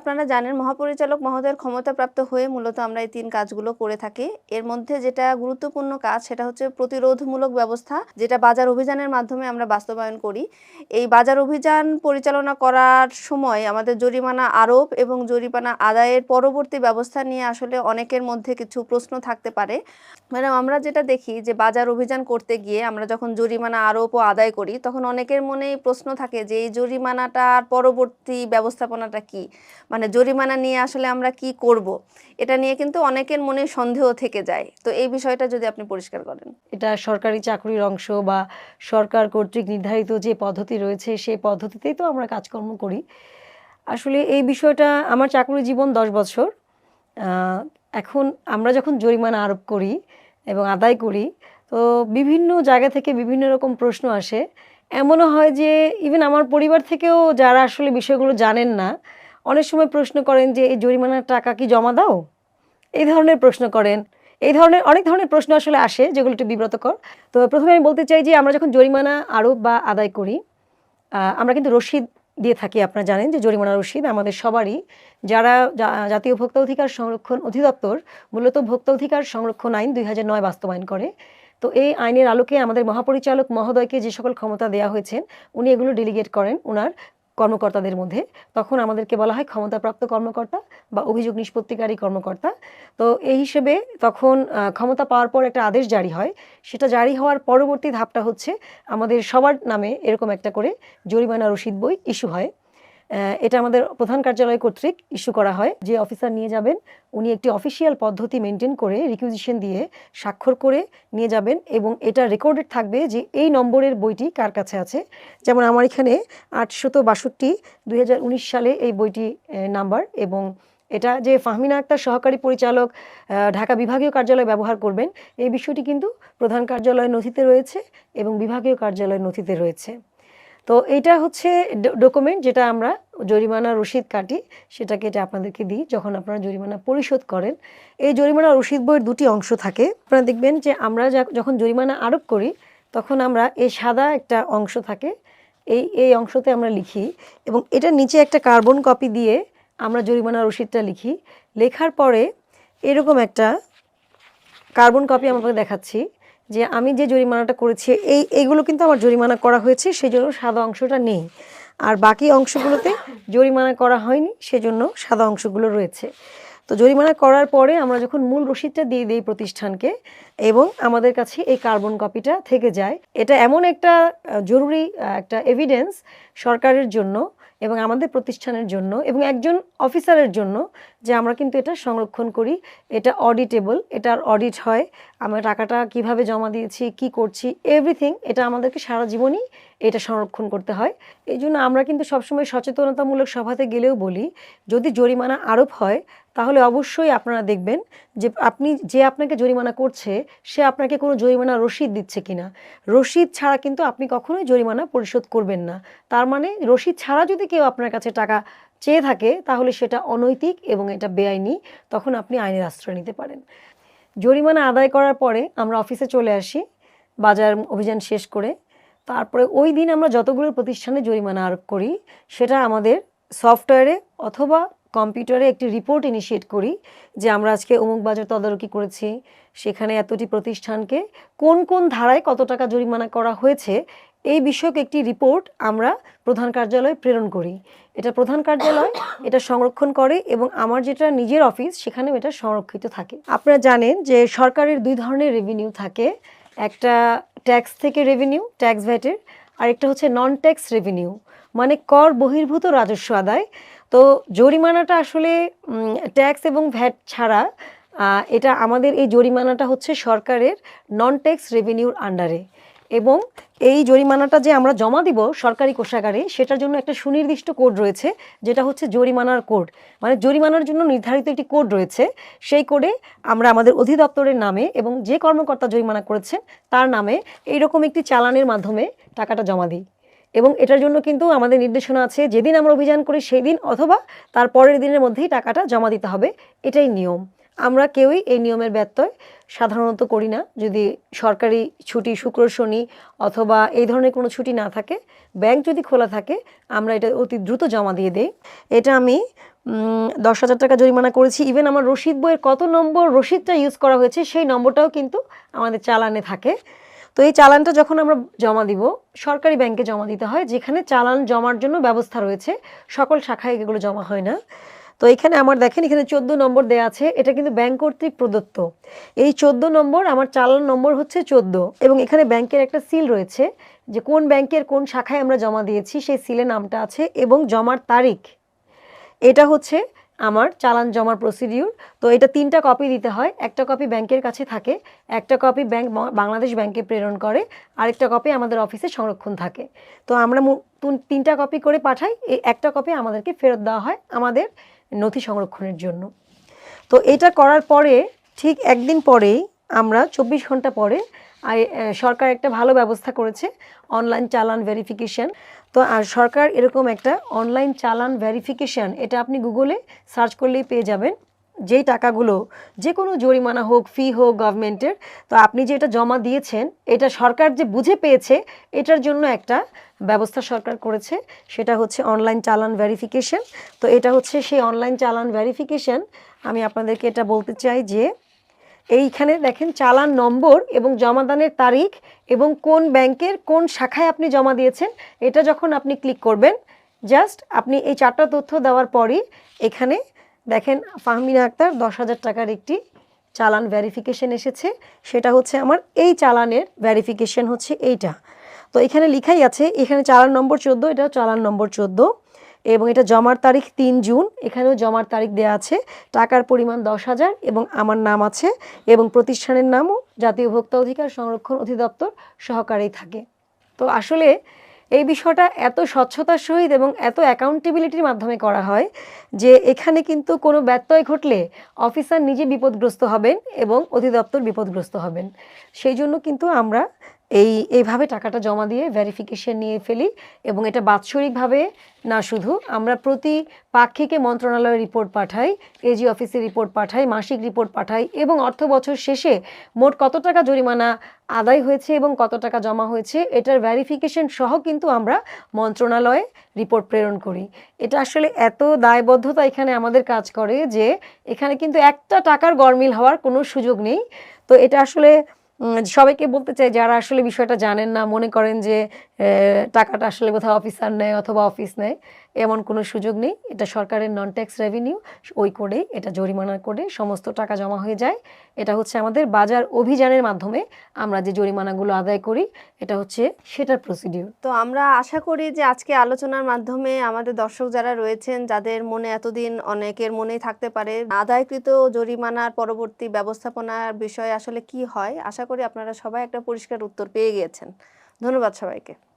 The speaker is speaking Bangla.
আপনারা জানেন মহাপরিচালক মহোদয়ের ক্ষমতাপ্রাপ্ত হয়ে মূলত আমরা এই তিন কাজগুলো করে থাকি। এর মধ্যে যেটা গুরুত্বপূর্ণ কাজ সেটা হচ্ছে প্রতিরোধমূলক ব্যবস্থা, যেটা বাজার অভিযানের মাধ্যমে আমরা বাস্তবায়ন করি। এই বাজার অভিযান পরিচালনা করার সময় আমাদের জরিমানা আরোপ এবং জরিমানা আদায়ের পরবর্তী ব্যবস্থা নিয়ে আসলে অনেকের মধ্যে কিছু প্রশ্ন থাকতে পারে। ম্যাডাম আমরা যেটা দেখি যে বাজার অভিযান করতে গিয়ে আমরা যখন জরিমানা আরোপ ও আদায় করি, তখন অনেকের মনেই প্রশ্ন থাকে যে এই জরিমানাটার পরবর্তী ব্যবস্থাপনাটা কি? মানে জরিমানা নিয়ে আসলে আমরা কি করব, এটা নিয়ে কিন্তু অনেকের মনে সন্দেহ থেকে যায়। তো এই বিষয়টা যদি আপনি পরিষ্কার করেন। এটা সরকারি চাকরির অংশ বা সরকার কর্তৃক নির্ধারিত যে পদ্ধতি রয়েছে, সেই পদ্ধতিতেই তো আমরা কাজকর্ম করি। আসলে এই বিষয়টা আমার চাকরি জীবন দশ বছর। এখন আমরা যখন জরিমানা আরোপ করি এবং আদায় করি, তো বিভিন্ন জায়গা থেকে বিভিন্ন রকম প্রশ্ন আসে। এমনও হয় যে ইভেন আমার পরিবার থেকেও যারা আসলে বিষয়গুলো জানেন না অনেক সময় প্রশ্ন করেন যে, এই জরিমানার টাকা কি জমা দাও? এই ধরনের প্রশ্ন করেন। এই ধরনের, অনেক ধরনের প্রশ্ন আসলে আসে, যেগুলো একটু বিব্রতকর। তো প্রথমে আমি বলতে চাই যে, আমরা যখন জরিমানা আরোপ বা আদায় করি আমরা কিন্তু রসিদ দিয়ে থাকি, আপনারা জানেন যে জরিমানা রসিদ আমাদের সবারই। যারা জাতীয় ভোক্তা অধিকার সংরক্ষণ অধিদপ্তর, মূলত ভোক্তা অধিকার সংরক্ষণ আইন দুই নয় বাস্তবায়ন করে। তো এই আইনের আলোকে আমাদের মহাপরিচালক মহোদয়কে যে সকল ক্ষমতা দেওয়া হয়েছে, উনি এগুলো ডেলিগেট করেন। ওনার কর্মকর্তাদের মধ্যে। তখন আমাদেরকে বলা হয় ক্ষমতাপ্রাপ্ত কর্মকর্তা বা অভিযোগ নিষ্পত্তিকারী কর্মকর্তা। তো এই হিসেবে তখন ক্ষমতা পাওয়ার পর একটা আদেশ জারি হয়। সেটা জারি হওয়ার পরবর্তী ধাপটা হচ্ছে, আমাদের সবার নামে এরকম একটা করে জরিমানা রসিদ বই ইস্যু হয়। এটা আমাদের প্রধান কার্যালয় কর্তৃক ইস্যু করা হয়। যে অফিসার নিয়ে যাবেন, উনি একটি অফিসিয়াল পদ্ধতি মেনটেন করে রিকুইজিশন দিয়ে স্বাক্ষর করে নিয়ে যাবেন এবং এটা রেকর্ডেড থাকবে যে এই নম্বরের বইটি কার কাছে আছে। যেমন আমার এখানে আটশত বাষট্টি দুই সালে এই বইটি নাম্বার এবং এটা যে ফাহমিনা আক্তার সহকারী পরিচালক ঢাকা বিভাগীয় কার্যালয় ব্যবহার করবেন, এই বিষয়টি কিন্তু প্রধান কার্যালয়ের নথিতে রয়েছে এবং বিভাগীয় কার্যালয়ের নথিতে রয়েছে। তো এইটা হচ্ছে ডকুমেন্ট যেটা আমরা জরিমানা রসিদ কাটি, সেটাকে এটা আপনাদেরকে দিই, যখন আপনারা জরিমানা পরিশোধ করেন। এই জরিমানা রসিদ বইয়ের দুটি অংশ থাকে। আপনারা দেখবেন যে আমরা যখন জরিমানা আরোপ করি, তখন আমরা এই সাদা একটা অংশ থাকে। এই এই অংশতে আমরা লিখি এবং এটার নিচে একটা কার্বন কপি দিয়ে আমরা জরিমানা রসিদটা লিখি। লেখার পরে এরকম একটা কার্বন কপি আমি আপনাকে দেখাচ্ছি যে আমি যে জরিমানাটা করেছি, এই এইগুলো কিন্তু আমার জরিমানা করা হয়েছে সেই জন্য সাদা অংশটা নেই। আর বাকি অংশগুলোতে জরিমানা করা হয়নি, সেজন্য সাদা অংশগুলো রয়েছে। তো জরিমানা করার পরে আমরা যখন মূল রসিদটা দিয়ে দিই প্রতিষ্ঠানকে এবং আমাদের কাছে এই কার্বন কপিটা থেকে যায়, এটা এমন একটা জরুরি একটা এভিডেন্স সরকারের জন্য এবং আমাদের প্রতিষ্ঠানের জন্য এবং একজন অফিসারের জন্য যে আমরা কিন্তু এটা সংরক্ষণ করি। এটা অডিটেবল এটার অডিট হয়। আমরা টাকাটা কীভাবে জমা দিয়েছি, কি করছি এভরিথিং এটা আমাদেরকে সারা জীবনই এটা সংরক্ষণ করতে হয়। এই জন্য আমরা কিন্তু সবসময় সচেতনতামূলক সভাতে গেলেও বলি, যদি জরিমানা আরোপ হয়, তাহলে অবশ্যই আপনারা দেখবেন যে আপনি, যে আপনাকে জরিমানা করছে, সে আপনাকে কোনো জরিমানা রসিদ দিচ্ছে কিনা। রসিদ ছাড়া কিন্তু আপনি কখনোই জরিমানা পরিশোধ করবেন না। তার মানে রসিদ ছাড়া যদি কেউ আপনার কাছে টাকা চেয়ে থাকে তাহলে সেটা অনৈতিক এবং এটা বেআইনি, তখন আপনি আইনের আশ্রয় নিতে পারেন। জরিমানা আদায় করার পরে আমরা অফিসে চলে আসি, বাজার অভিযান শেষ করে। তারপরে ওই দিন আমরা যতগুলো প্রতিষ্ঠানে জরিমানা আরোপ করি, সেটা আমাদের সফটওয়্যারে অথবা কম্পিউটারে একটি রিপোর্ট ইনিশিয়েট করি যে আমরা আজকে অমুক বাজার তদারকি করেছি, সেখানে এতটি প্রতিষ্ঠানকে কোন কোন ধারায় কত টাকা জরিমানা করা হয়েছে এই বিষয়ক একটি রিপোর্ট আমরা প্রধান কার্যালয়ে প্রেরণ করি। এটা প্রধান কার্যালয়, এটা সংরক্ষণ করে এবং আমার যেটা নিজের অফিস, সেখানেও এটা সংরক্ষিত থাকে। আপনারা জানেন যে সরকারের দুই ধরনের রেভিনিউ থাকে। একটা ট্যাক্স থেকে রেভিনিউ ট্যাক্স ভ্যাটের আর একটা হচ্ছে নন ট্যাক্স রেভিনিউ মানে কর বহির্ভূত রাজস্ব আদায়। তো জরিমানাটা আসলে ট্যাক্স এবং ভ্যাট ছাড়া এটা আমাদের এই জরিমানাটা হচ্ছে সরকারের নন ট্যাক্স রেভিনিউর আন্ডারে এবং এই জরিমানাটা যে আমরা জমা দিব সরকারি কোষাগারে, সেটার জন্য একটা সুনির্দিষ্ট কোড রয়েছে, যেটা হচ্ছে জরিমানার কোড। মানে জরিমানার জন্য নির্ধারিত একটি কোড রয়েছে, সেই কোডে আমরা আমাদের অধিদপ্তরের নামে এবং যে কর্মকর্তা জরিমানা করেছেন, তার নামে এইরকম একটি চালানের মাধ্যমে টাকাটা জমা দিই। এবং এটার জন্য কিন্তু আমাদের নির্দেশনা আছে, যেদিন আমরা অভিযান করি সেই দিন অথবা তার পরের দিনের মধ্যেই টাকাটা জমা দিতে হবে, এটাই নিয়ম। আমরা কেউই এই নিয়মের ব্যত্যয় সাধারণত করি না। যদি সরকারি ছুটি, শুক্র, শনি অথবা এই ধরনের কোনো ছুটি না থাকে, ব্যাংক যদি খোলা থাকে, আমরা এটা অতি দ্রুত জমা দিয়ে দেই। এটা আমি দশ হাজার টাকা জরিমানা করেছি। ইভেন আমার রসিদ বইয়ের কত নম্বর রসিদটা ইউজ করা হয়েছে, সেই নম্বরটাও কিন্তু আমাদের চালানে থাকে। তো এই চালানটা যখন আমরা জমা দিব, সরকারি ব্যাংকে জমা দিতে হয়, যেখানে চালান জমার জন্য ব্যবস্থা রয়েছে, সকল শাখায় এগুলো জমা হয় না। তো এখানে আমার দেখেন, এখানে চোদ্দ নম্বর দেওয়া আছে, এটা কিন্তু ব্যাংক কর্তৃক প্রদত্ত। এই চোদ্দ নম্বর, আমার চালান নম্বর হচ্ছে চোদ্দ, এবং এখানে ব্যাংকের একটা সিল রয়েছে, যে কোন ব্যাংকের কোন শাখায় আমরা জমা দিয়েছি, সেই সিলের নামটা আছে, এবং জমার তারিখ। এটা হচ্ছে আমার চালান জমার প্রসিডিউর, তো এটা তিনটা কপি দিতে হয়, একটা কপি ব্যাংকের কাছে থাকে, একটা কপি ব্যাংক বাংলাদেশ ব্যাংকে প্রেরণ করে, আরেকটা কপি আমাদের অফিসে সংরক্ষণ থাকে। তো আমরা তিনটা কপি করে পাঠাই, এই একটা কপি আমাদেরকে ফেরত দেওয়া হয়, আমাদের নথি সংরক্ষণের জন্য। তো এটা করার পরে ঠিক একদিন পরেই আমরা চব্বিশ ঘণ্টা পরে সরকার একটা ভালো ব্যবস্থা করেছে অনলাইন চালান ভেরিফিকেশান তো আর সরকার এরকম একটা অনলাইন চালান ভেরিফিকেশান এটা আপনি গুগলে সার্চ করলেই পেয়ে যাবেন। যেই টাকাগুলো যে কোনো জরিমানা হোক ফি হোক গভর্নমেন্টের তো আপনি যে এটা জমা দিয়েছেন, এটা সরকার যে বুঝে পেয়েছে, এটার জন্য একটা ব্যবস্থা সরকার করেছে। সেটা হচ্ছে অনলাইন চালান ভেরিফিকেশন তো এটা হচ্ছে সেই অনলাইন চালান ভেরিফিকেশন আমি আপনাদেরকে এটা বলতে চাই যে, এইখানে দেখেন চালান নম্বর এবং জমাদানের তারিখ এবং কোন ব্যাংকের কোন শাখায় আপনি জমা দিয়েছেন, এটা যখন আপনি ক্লিক করবেন জাস্ট আপনি এই চারটা তথ্য দেওয়ার পরই এখানে দেখেন, ফাহমিনা আক্তার দশ হাজার টাকার একটি চালান ভেরিফিকেশন এসেছে। সেটা হচ্ছে আমার, এই চালানের ভেরিফিকেশন হচ্ছে এইটা। তো এখানে লিখাই আছে, এখানে চালান নম্বর চোদ্দ এটা চালান নম্বর চোদ্দ। এবং এটা জমার তারিখ তিন জুন, এখানেও জমার তারিখ দেওয়া আছে। টাকার পরিমাণ দশ হাজার এবং আমার নাম আছে। এবং প্রতিষ্ঠানের নামও জাতীয় ভোক্তা অধিকার সংরক্ষণ অধিদপ্তর সহকারেই থাকে। তো আসলে এই বিষয়টা এত স্বচ্ছতার সহিত এবং এত অ্যাকাউন্টেবিলিটির মাধ্যমে করা হয় যে এখানে কিন্তু কোনো ব্যত্যয় ঘটলে অফিসার নিজে বিপদগ্রস্ত হবেন এবং অধিদপ্তর বিপদগ্রস্ত হবেন। সেই জন্য কিন্তু আমরা এই, এইভাবে টাকাটা জমা দিয়ে ভেরিফিকেশন নিয়ে ফেলি এবং এটা বাৎসরিকভাবে না শুধু, আমরা প্রতি পাক্ষিকে মন্ত্রণালয়ে রিপোর্ট পাঠাই এজি অফিসে রিপোর্ট পাঠাই, মাসিক রিপোর্ট পাঠাই এবং অর্থ বছর শেষে মোট কত টাকা জরিমানা আদায় হয়েছে এবং কত টাকা জমা হয়েছে, এটার ভেরিফিকেশন সহ কিন্তু আমরা মন্ত্রণালয়ে রিপোর্ট প্রেরণ করি। এটা আসলে এত দায়বদ্ধতা এখানে আমাদের কাজ করে যে এখানে কিন্তু একটা টাকার গরমিল হওয়ার কোনো সুযোগ নেই। তো এটা আসলে সবাইকে বলতে চাই, যারা আসলে বিষয়টা জানেন না, মনে করেন যে টাকাটা আসলে কোথাও অফিসার নেয় অথবা অফিস নেয় এমন কোনো সুযোগ নেই। এটা সরকারের নন ট্যাক্স রেভিনিউ ওই করে এটা জরিমানা করে সমস্ত টাকা জমা হয়ে যায়। এটা হচ্ছে আমাদের বাজার অভিযানের মাধ্যমে আমরা যে জরিমানাগুলো আদায় করি, এটা হচ্ছে সেটার প্রসিডিউর তো আমরা আশা করি যে আজকে আলোচনার মাধ্যমে আমাদের দর্শক যারা রয়েছেন, যাদের মনে এতদিন অনেকের মনেই থাকতে পারে, আদায়কৃত জরিমানার পরবর্তী ব্যবস্থাপনার বিষয়ে আসলে কি হয়, আশা করি আপনারা সবাই একটা পরিষ্কার উত্তর পেয়ে গিয়েছেন। ধন্যবাদ সবাইকে।